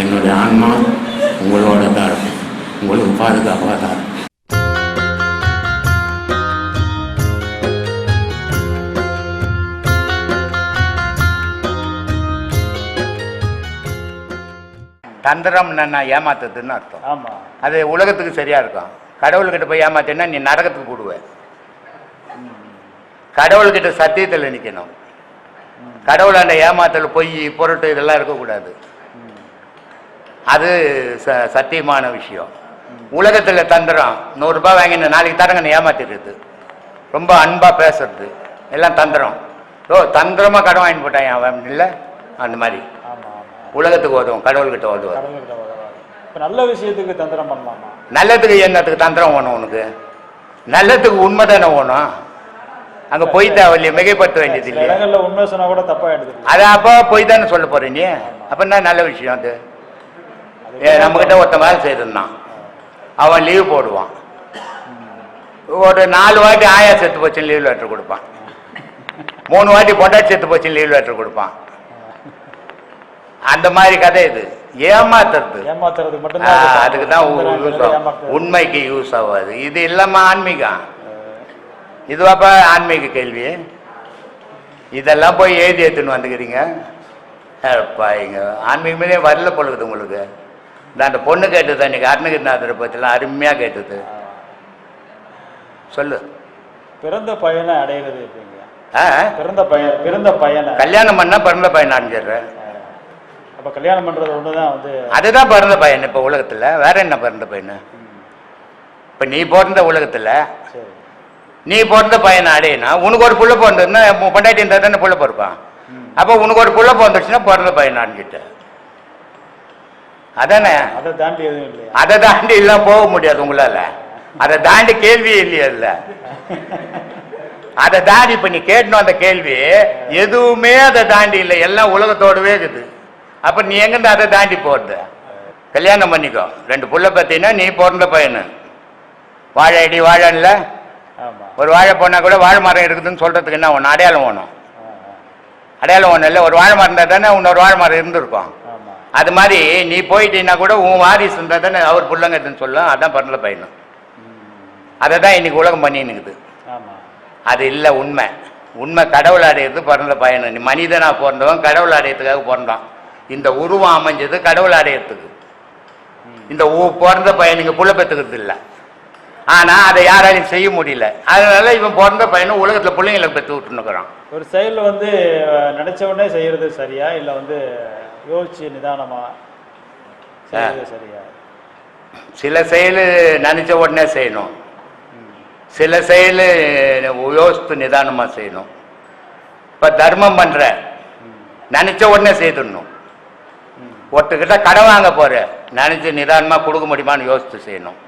என்னுடைய ஆன்மா உங்களோட தான் இருக்கும் உங்களுக்கு பாதுகாப்பாக தான் இருக்கும் தந்திரம் என்ன ஏமாத்துறதுன்னு அர்த்தம். ஆமா. அது உலகத்துக்கு சரியா இருக்கும். கடவுள்கிட்ட போய் ஏமாத்தினா நீ நரகத்துக்கு போடுவ கடவுள்கிட்ட சத்தியத்தில் நிற்கணும் கடவுள் அந்த ஏமாத்தல் பொய் பொருட்டு இதெல்லாம் இருக்கக்கூடாது. அது ச சத்தியமான விஷயம். உலகத்தில் தந்திரம் நூறுரூபா வாங்கின நாளைக்கு தரங்கன்னு ஏமாத்திடுறது ரொம்ப அன்பாக பேசுறது. எல்லாம் தந்திரம் ஓ தந்திரமாக கடன் வாங்கி போட்டான் அவன்? இல்லை? அந்த மாதிரி. உலகத்துக்கு உதவும் கடவுள்கிட்ட இப்ப நல்ல விஷயத்துக்கு தந்திரம் பண்ணலாமா? நல்லதுக்கு என்னத்துக்கு தந்திரம் வேணும் உனக்கு? நல்லதுக்கு உண்மை தானே வேணும் அங்கே பொய் தேவையில்லையே மிகைப்படுத்த வேண்டியது இடங்கள்ல உண்மை சொன்னா கூட தப்பா எடுத்துக்கலாம். அது அப்போ பொய் தானே சொல்ல நீ அப்போ என்ன நல்ல விஷயம் அது? நம்மக்கிட்ட ஒருத்தன் வேலை செய்திருந்தான். அவன் லீவ் போடுவான். ஒரு நாலு வாட்டி ஆயா செத்து போச்சுன்னு லீவ் லெட்டர் கொடுப்பான். மூணு வாட்டி பொண்டாட்டி செத்து போச்சுன்னு லீவ் லெட்டர் கொடுப்பான். அந்த மாதிரி கதை இது. ஏமாத்துறது. அதுக்கு தான் தந்திரம், யூஸ் ஆகும் ஏமாத்துறது. உண்மைக்கு யூஸ் ஆகாது. இது இல்லாம ஆன்மீகம். இதுவாப்பா ஆன்மீக கேள்வி. இதெல்லாம் போய் எழுதி எடுத்துன்னு வந்துக்கிறீங்க. ஆன்மீகமே வரல பொழுது உங்களுக்கு. இந்த அந்த பொண்ணு கேட்டது அன்னைக்கு அருணகிரிநாதரை பற்றிலாம் அருமையாக கேட்டது. சொல்லு. பிறந்த பையனை ஆ? பிறந்த பையன் பிறந்த பையனை. கல்யாணம் பண்ணா பிறந்த பையன் அடைஞ்சிடுறேன் அப்ப கல்யாணம் பண்றது ஒண்ணுதான் வந்து. அதுதான் பிறந்த பையன் இப்போ உலகத்தில். வேற என்ன பிறந்த பையன்? இப்போ நீ பிறந்த உலகத்தில் நீ பிறந்த பையனை அடையினா உனக்கு ஒரு புள்ள பிறந்ததுன்னா பொண்டாட்டி இருந்தால் தானே புள்ள பிறப்பான்? அப்போ உனக்கு ஒரு புள்ள பிறந்துச்சுன்னா பிறந்த பையன் அடைஞ்சிட்ட அதானே? அதை தாண்டி எதுவும் இல்லையா? அதை தாண்டி எல்லாம் போக முடியாது உங்களால. அதை தாண்டி கேள்வியே இல்லையா இல்ல அதை தாண்டி இப்ப நீ கேட்டணும் அந்த கேள்வி. எதுவுமே அதை தாண்டி இல்லை. எல்லாம் உலகத்தோடவே இருக்குது. அப்ப நீ எங்கிருந்து அதை தாண்டி போறது? கல்யாணம் பண்ணிக்கோ. ரெண்டு புள்ள பார்த்தீங்கன்னா நீ பிறந்த பையனு. வாழை அடி வாழைன்ல ஒரு வாழை போனா கூட வாழை மரம் இருக்குதுன்னு சொல்றதுக்கு என்ன ஒன்று அடையாளம் ஆ. அடையாளம் ஒன்றும் இல்லை. ஒரு வாழை மரம் இருந்தால் தானே இன்னொரு வாழை மரம் இருந்திருக்கும். அது மாதிரி நீ போயிட்டீன்னா கூட உன் வாரிசு இருந்தால் தானே அவர் பிள்ளைங்கன்னு சொல்லும். அதான் பிறந்த பையனும் அதை தான் இன்னைக்கு உலகம் பண்ணின்னுக்குது. அது இல்லை உண்மை. உண்மை கடவுள் அடையிறது பிறந்த பையனு நீ மனிதனா பிறந்தவன் கடவுள் அடையறதுக்காக பிறந்தான். இந்த உருவம் அமைஞ்சது கடவுள் அடையறதுக்கு இந்த பிறந்த பையன் நீங்க புள்ள பெற்றுக்கிறது இல்லை. ஆனா அதை யாராலையும் செய்ய முடியல. அதனால இவன் பிறந்த பையனும் உலகத்துல பிள்ளைங்களை பெற்று விட்டுனுக்குறான் ஒரு செயல் வந்து நினைச்ச உடனே செய்யறது சரியா? இல்ல வந்து யோசிச்சு நிதானமா. செய்யறது சரியா? சில செயல் நினைச்ச உடனே செய்யணும். சில செயல் யோசித்து நிதானமா செய்யணும். இப்ப தர்மம் பண்ற நினைச்ச உடனே செய்துடணும். ஒருத்தர்கிட்ட கடன் வாங்க போற நினைச்சு நிதானமா கொடுக்க முடியுமான்னு யோசித்து செய்யணும்.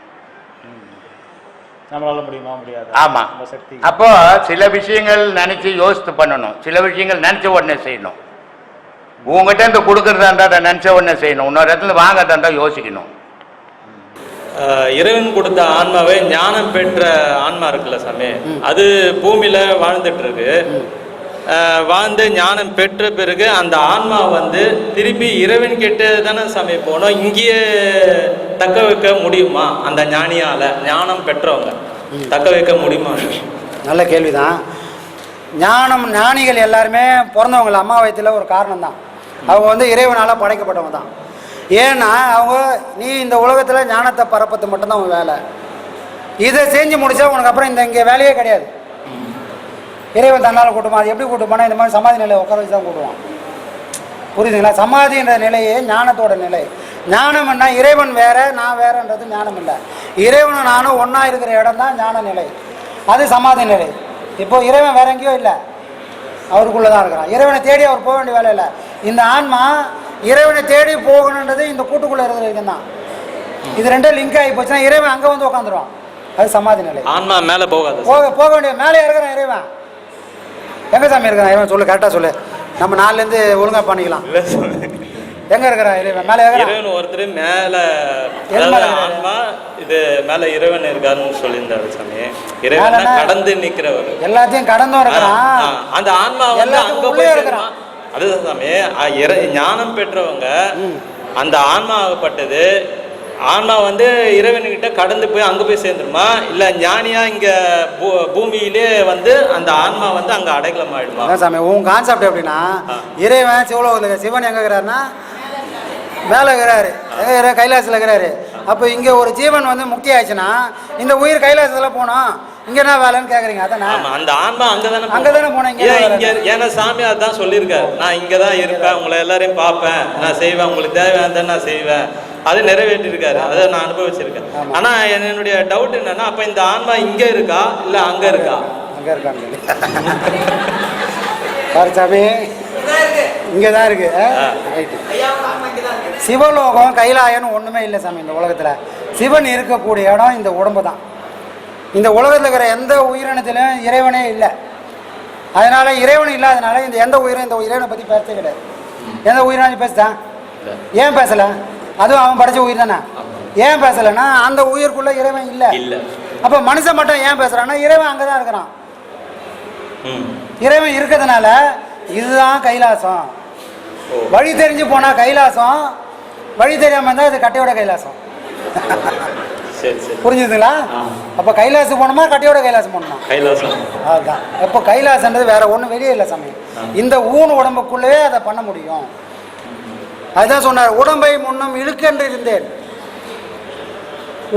நம்மளால முடியுமா? முடியாது? ஆமா. நம்ம சக்தி. அப்போ சில விஷயங்கள் நினைச்சு யோசித்து பண்ணணும். சில விஷயங்கள் நினைச்ச உடனே செய்யணும். உங்ககிட்ட இருந்து கொடுக்கறதா இருந்தா அதை நினைச்ச உடனே செய்யணும். இன்னொரு இடத்துல இருந்தா யோசிக்கணும். இறைவன் கொடுத்த ஆன்மாவே ஞானம் பெற்ற ஆன்மா இருக்குல்ல சாமி? அது பூமியில வாழ்ந்துட்டு இருக்கு வாழ்ந்து ஞானம் பெற்ற பிறகு அந்த ஆன்மா வந்து திருப்பி இறைவன் கிட்ட தானே சாமி போகணும்? இங்கேயே தக்க வைக்க முடியுமா? அந்த ஞானியால ஞானம் பெற்றவங்க. தக்க வைக்க முடியுமா? நல்ல கேள்விதான். ஞானம் ஞானிகள் எல்லாருமே பிறந்தவங்கள அம்மா வயத்தில் ஒரு காரணம் தான் அவங்க வந்து இறைவனால் படைக்கப்பட்டவங்க தான். ஏன்னா அவங்க நீ இந்த உலகத்தில் ஞானத்தை பரப்பது மட்டும்தான் உன் வேலை. இதை செஞ்சு முடிச்சா உனக்கு அப்புறம் இந்த இங்கே வேலையே கிடையாது. இறைவன் தன்னால் கூட்டுமா? அது எப்படி கூட்டுமானா இந்த மாதிரி சமாதி நிலையை உட்கார வச்சு தான் கூட்டுவான். புரியுதுங்களா? சமாதின்ற நிலையே ஞானத்தோட நிலை. ஞானம்னா இறைவன் வேற நான் வேறன்றது ஞானம் இல்லை. இறைவனும் நானும் ஒன்றா இருக்கிற இடம் தான் ஞான நிலை. அது சமாதி நிலை. இப்போது இறைவன் வேற எங்கேயோ இல்லை. அவருக்குள்ளே தான் இருக்கிறான். இறைவனை தேடி அவர் போக வேண்டிய வேலை இல்லை. இந்த ஆன்மா இறைவனை தேடி போகணுன்றது இந்த கூட்டுக்குள்ள இருக்கிற வரைக்கும் தான் இது ரெண்டும் லிங்க் ஆகி போச்சுன்னா இறைவன் அங்கே வந்து உட்காந்துருவான் அது சமாதி நிலை. ஆன்மா மேலே போகாது. போக போக வேண்டிய மேலே இருக்கிறான் இறைவன். எங்க சாமி இருக்கிறான் இறைவன் சொல்லு கரெக்டாக சொல்லு. நம்ம நாலுலேருந்து ஒழுங்கா பண்ணிக்கலாம். எங்க இருக்கிறான் இறைவன்? மேலே இறைவன் ஒருத்தர் மேல? ஆன்மா இது மேல இறைவன் இருக்காருன்னு சொல்லியிருந்தாரு சாமி. இறைவன்? கடந்து நிக்கிறவர். எல்லாத்தையும் கடந்தும் இருக்கிறான். அந்த ஆன்மா வந்து அங்க போய் இருக்கிறான். அதுதான் சாமி இறை- ஞானம் பெற்றவங்க அந்த ஆன்மாகப்பட்டது ஆன்மா வந்து இறைவன்கிட்ட கடந்து போய் அங்க போய் சேர்ந்துருமா? இல்ல ஞானியா இங்க பூ- பூமியிலே வந்து அந்த ஆன்மா வந்து அங்க அடைக்கலம் ஆயிடுமா? சாமி உன் கான்செப்ட் எப்படின்னா இறைவன் சிவலோகத்தில் சிவன் எங்க இருக்கிறாருன்னா மேலே இருக்கிறாரு. எங்க கைலாசத்தில் இருக்கிறாரு. அப்போ இங்கே ஒரு ஜீவன் வந்து முக்தி ஆயிடுச்சுன்னா இந்த உயிர் கைலாசத்தில் போனோம் இங்கே என்ன வேலைன்னு கேட்குறீங்க அதானே ஆமா அந்த ஆன்மா போனோம், இங்க ஏன் தான் இங்க ஏன்னா சாமி அதான் சொல்லியிருக்காரு. நான் இங்க தான் இருப்பேன் உங்களை எல்லாரையும் பார்ப்பேன். நான் செய்வேன் உங்களுக்கு தேவையானதை நான் செய்வேன். அது நிறைவேற்றிருக்காரு அதை நான் அனுபவிச்சிருக்கேன். ஆனா என்னுடைய டவுட் என்னன்னா அப்ப இந்த ஆன்மா இங்க இருக்கா இல்ல அங்க இருக்கா? அங்கே இருக்காங்க. சாமி. இங்கே தான் இருக்கு சிவலோகம் கைலாயம்னு ஒன்றுமே இல்லை சாமி இந்த உலகத்தில். சிவன் இருக்கக்கூடிய இடம் இந்த உடம்பு தான் இந்த உலகத்தில் இருக்கிற எந்த உயிரினத்திலும் இறைவனே இல்லை. அதனால இறைவன் இல்லாதனால இந்த எந்த உயிரும் இந்த இறைவனை பற்றி பேசவே கிடையாது. எந்த உயிரினம் பேசுதான் ஏன் பேசல? அதுவும் அவன் படைச்ச உயிர் தானே? ஏன் பேசலைன்னா அந்த உயிருக்குள்ள இறைவன் இல்லை. அப்போ மனுஷன் மட்டும் ஏன் பேசுறான்னா இறைவன் அங்கே தான் இருக்கிறான் இறைவன் இருக்கிறதுனால இதுதான் கைலாசம். வழி தெரிஞ்சு போனா கைலாசம் வழி தெரியாம இருந்தா அது கட்டையோட கைலாசம். புரிஞ்சுதுங்களா. அப்ப கைலாசம் போகணுமா கட்டையோட கைலாசம் போகணுமா கைலாசம். அதுதான் இப்போ கைலாசன்றது வேற ஒன்றும் வெளியே இல்லை சாமி. இந்த ஊன் உடம்புக்குள்ளவே அதை பண்ண முடியும். அதுதான் சொன்னார் உடம்பை முன்னும் இழுக்கென்று இருந்தேன்.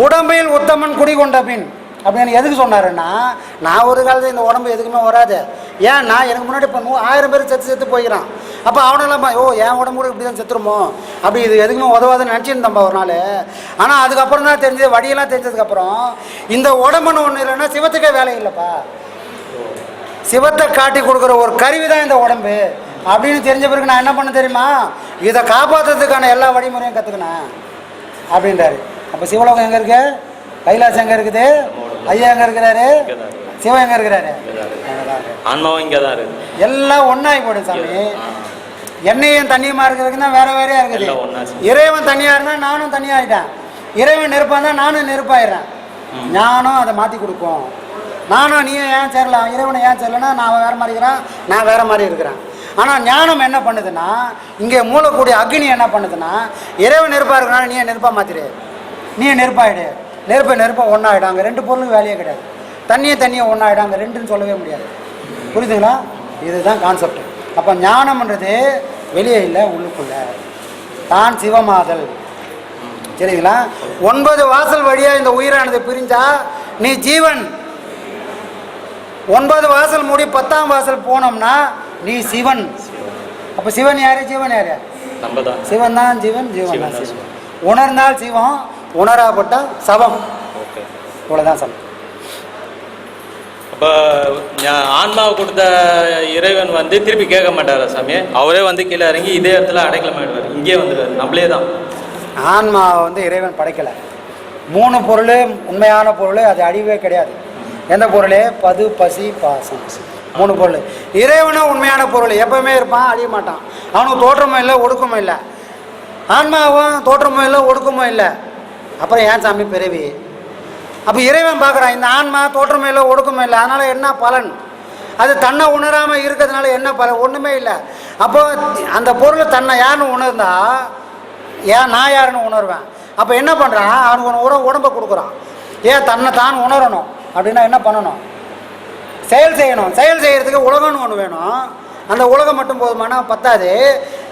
உடம்பில் உத்தமன் குடிகொண்ட பின். அப்படின்னு எதுக்கு சொன்னாருன்னா நான் ஒரு காலத்தில் இந்த உடம்பு எதுக்குமே வராது. ஏன்னா எனக்கு முன்னாடி இப்போ ஆயிரம் பேர் செத்து செத்து போய்க்கிறான். அப்போ அவனெல்லாம் ஓ என் உடம்பு கூட இப்படி தான் செத்துருமோ? அப்படி இது எதுக்குமே உதவாதுன்னு நினச்சிருந்தம்பா ஒரு நாள். ஆனால் அதுக்கப்புறம் தான் தெரிஞ்சது வழியெல்லாம் தெரிஞ்சதுக்கப்புறம் இந்த உடம்புன்னு ஒன்று இல்லைன்னா சிவத்துக்கே வேலை இல்லைப்பா. சிவத்தை காட்டி கொடுக்குற ஒரு கருவி தான் இந்த உடம்பு. அப்படின்னு தெரிஞ்ச பிறகு நான் என்ன பண்ண தெரியுமா? இதை காப்பாற்றுறதுக்கான எல்லா வழிமுறையும் கற்றுக்கினேன் அப்படின்றாரு. அப்போ சிவலோகம் எங்கே இருக்கு? கைலாசம் எங்கே இருக்குது? ஐயா எங்கே இருக்கிறாரு. சிவன் எங்கே இருக்கிறாரு. ஆன்மாவும் இங்கதான் இருக்கு. எல்லாம் ஒன்றாகி போடும் சாமி. எண்ணெயும் தண்ணியுமா இருக்கிறதுக்கு தான் வேற வேறையா இருக்குது. இறைவன் தனியா இருந்தா நானும் தனியாயிட்டேன். இறைவன் நெருப்பாக இருந்தால் நானும் நெருப்பாயிடுறேன். ஞானம் அதை மாற்றி கொடுக்கும் நானும் நீ ஏன் சேரலாம்? இறைவனை ஏன் சேரலன்னா நான் வேற மாதிரி இருக்கிறேன் நான் வேற மாதிரி இருக்கிறேன். ஆனால் ஞானம் என்ன பண்ணுதுன்னா இங்கே மூலக்கூடிய அக்னி என்ன பண்ணுதுன்னா இறைவன் நெருப்பாக இருக்கிறனால நீ நெருப்பாக மாற்றிடு நீ நெருப்பாயிடு. நெருப்பை நெருப்பை ஒன்றாயிடும் அங்கே ரெண்டு பொருளும் வேலையே கிடையாது. தண்ணியை தண்ணியை ஒன்றாயிடும் அங்கே ரெண்டுன்னு சொல்லவே முடியாது. புரியுதுங்களா? இதுதான் கான்செப்ட் அப்போ ஞானம்ன்றது வெளியே இல்லை உள்ளுக்குள்ள. தான் சிவமாதல். சரிங்களா? ஒன்பது வாசல் வழியா இந்த உயிரானது பிரிஞ்சா நீ ஜீவன். ஒன்பது வாசல் மூடி பத்தாம் வாசல் போனோம்னா நீ சிவன். அப்ப சிவன் யாரு? ஜீவன் யாரு? சிவன் தான் ஜீவன் ஜீவன் தான் சிவன். உணர்ந்தால் சிவம் உணராப்பட்ட சவம். ஓகே. இவ்வளவுதான் சவம். ஆன்மாவை கொடுத்த இறைவன் வந்து திருப்பி கேட்க மாட்டார் சாமி அவரே வந்து கீழே இறங்கி இதே இடத்துல அடைக்கலமாயிடுவார் இங்கே வந்துடுவார். நம்மளே தான். ஆன்மாவை வந்து இறைவன் படைக்கலை. மூணு பொருள் உண்மையான பொருள் அது அழிவே கிடையாது. எந்த பொருள்? பது பசி பாசம். மூணு பொருள். இறைவனும் உண்மையான பொருள். எப்பவுமே இருப்பான் அழிய மாட்டான். அவனுக்கு தோற்றமும் இல்லை ஒடுக்கமும் இல்லை. ஆன்மாவும் தோற்றமும் இல்லை ஒடுக்கமும் இல்லை. அப்புறம் ஏன் சாமி பிறவி? அப்போ இறைவன் பார்க்குறான் இந்த ஆன்மா தோற்றமே இல்லை ஒடுக்கமே இல்லை அதனால் என்ன பலன்? அது தன்னை உணராமல் இருக்கிறதுனால என்ன பலன்? ஒன்றுமே இல்லை. அப்போ அந்த பொருள் தன்னை யாருன்னு உணர்ந்தா ஏன் நான் யாருன்னு உணர்வேன்? அப்போ என்ன பண்ணுறான் அவனுக்கு உணவு உடம்பை கொடுக்குறான். ஏன் தன்னை தான் உணரணும்? அப்படின்னா என்ன பண்ணணும்? செயல் செய்யணும். செயல் செய்கிறதுக்கு உலகம்னு ஒன்று வேணும். அந்த உலகம் மட்டும் போதுமானா பத்தாது.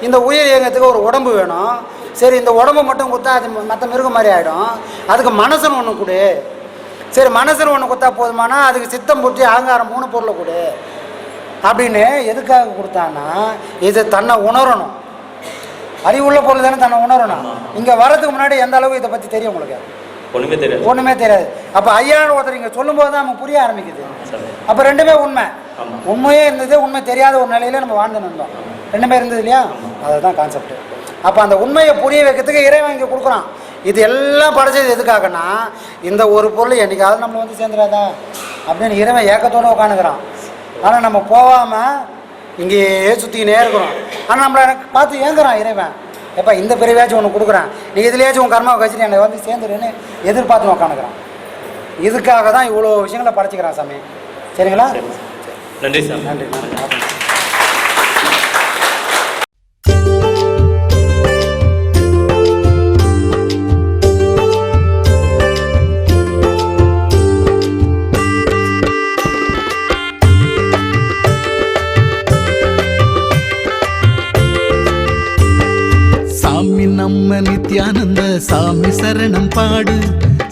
இந்த உயிர் இயங்கத்துக்கு ஒரு உடம்பு வேணும். சரி இந்த உடம்பு மட்டும் கொடுத்தா அது மற்ற மிருகம் மாதிரி ஆகிடும் அதுக்கு மனசுன்னு ஒன்று கொடு. சரி மனசுன்னு ஒன்று கொடுத்தா போதுமானா அதுக்கு சித்தம் புத்தி அகங்காரம் மூணு பொருளை கொடு. அப்படின்னு எதுக்காக கொடுத்தான்னா இது தன்னை உணரணும். அறிவுள்ள பொருள் தானே தன்னை உணரணும். இங்கே வரதுக்கு முன்னாடி எந்த அளவுக்கு இதை பற்றி தெரியும் உங்களுக்கு? ஒன்றுமே தெரியாது. ஒன்றுமே தெரியாது. அப்போ ஐயான்னு ஒருத்தர் இங்கே சொல்லும்போது தான் நமக்கு புரிய ஆரம்பிக்குது. அப்போ ரெண்டுமே உண்மை. உண்மையே இருந்தது உண்மை தெரியாத ஒரு நிலையில நம்ம வாழ்ந்து இருந்தோம் ரெண்டுமே இருந்தது இல்லையா? அதுதான் கான்செப்ட் அப்போ அந்த உண்மையை புரிய வைக்கிறதுக்கு இறைவன் இங்கே கொடுக்குறான். இது எல்லாம் படைச்சது எதுக்காகன்னா இந்த ஒரு பொருள் என்னைக்காவது நம்ம வந்து சேர்ந்துடாதா? அப்படின்னு இறைவன் ஏக்கத்தோடு உட்காந்துக்கிறான் ஆனால் நம்ம போகாமல் இங்கேயே சுற்றிக்கினே இருக்கிறோம். ஆனால் நம்மளை எனக்கு பார்த்து ஏங்குறான் இறைவன். எப்போ இந்த பிரிவாச்சும் ஒன்று கொடுக்குறேன். நீ இதுலேயாச்சும் உன் கர்மாவை வச்சுட்டு என்னை வந்து சேர்ந்துருன்னு எதிர்பார்த்து உட்காந்துக்கிறான் இதுக்காக தான் இவ்வளோ விஷயங்களை படைச்சிக்கிறான் சாமி. சரிங்களா? நன்றி சாமி. நன்றி.